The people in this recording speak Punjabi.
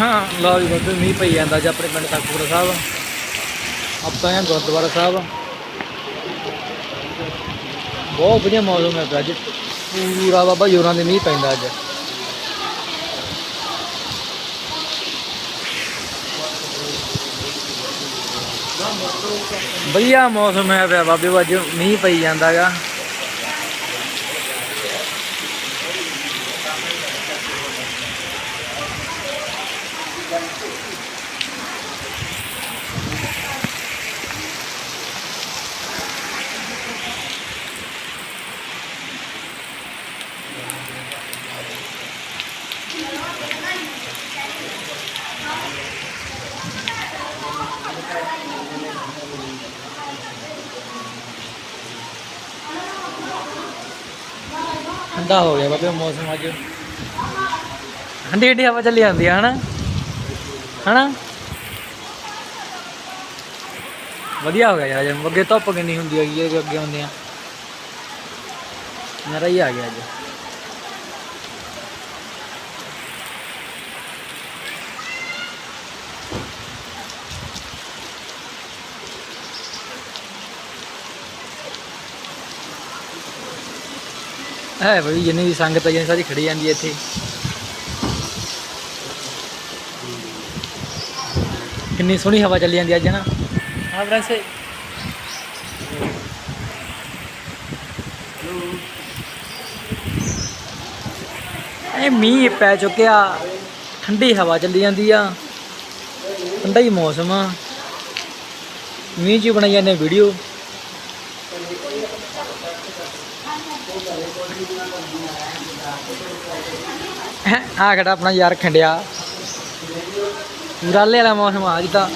ਹਾਂ, ਲਓ ਜੀ ਬੱਬੇ, ਮੀਂਹ ਪਈ ਜਾਂਦਾ ਅੱਜ ਆਪਣੇ ਪਿੰਡ ਤਖਤਪੁਰ ਸਾਹਿਬ। ਆਪਾਂ ਆ ਗੁਰਦੁਆਰਾ ਸਾਹਿਬ। ਬਹੁਤ ਵਧੀਆ ਮੌਸਮ ਹੈ ਅੱਜ ਪੂਰਾ ਬਾਬਾ ਜੋਰਾਂ ਦੇ ਮੀਂਹ ਪੈਂਦਾ ਅੱਜ। ਵਧੀਆ ਮੌਸਮ ਹੈ ਪਿਆ ਬਾਬੇ, ਅੱਜ ਮੀਂਹ ਪਈ ਜਾਂਦਾਗਾ। ਠੰਡਾ ਹੋ ਗਿਆ ਬਾਬੇ ਮੌਸਮ ਅੱਜ। ਠੰਡੀ ਠੰਡੀ ਹਵਾ ਚੱਲੀ ਜਾਂਦੀ ਆ ਹਨਾ? ਹਨਾ? ਵਧੀਆ ਹੋ ਗਿਆ ਯਾਰ ਅੱਜ ਅੱਗੇ ਧੁੱਪ ਕਿੰਨੀ ਹੁੰਦੀ ਹੈਗੀ ਇਹ ਅੱਗੇ ਹੁੰਦੇ ਆ। ਨਰਾ ਹੀ ਆ ਗਿਆ ਅੱਜ। ਹੈ ਬਈ, ਜਿੰਨੀ ਵੀ ਸੰਗਤ ਆ ਜਿੰਨੀ ਸਾਰੀ ਖੜੀ ਜਾਂਦੀ ਹੈ ਇੱਥੇ। ਕਿੰਨੀ ਸੋਹਣੀ ਹਵਾ ਚੱਲੀ ਜਾਂਦੀ ਅੱਜ ਨਾ? ਹਾਂ ਫਰੈਂਸ ਇਹ ਮੀਂਹ ਪੈ ਚੁੱਕਿਆ ਠੰਡੀ ਹਵਾ ਚੱਲੀ ਜਾਂਦੀ ਆ ਠੰਡਾ ਹੀ ਮੌਸਮ ਆ। ਮੀਂਹ ਹੀ ਬਣਾਈ ਜਾਂਦੇ ਵੀਡੀਓ ਆ ਖੜਾ ਆਪਣਾ ਯਾਰ ਖੰਡਿਆ? ਰਾਲੇ ਵਾਲਾ ਮੌਸਮ ਆ ਅੱਜ ਤਾਂ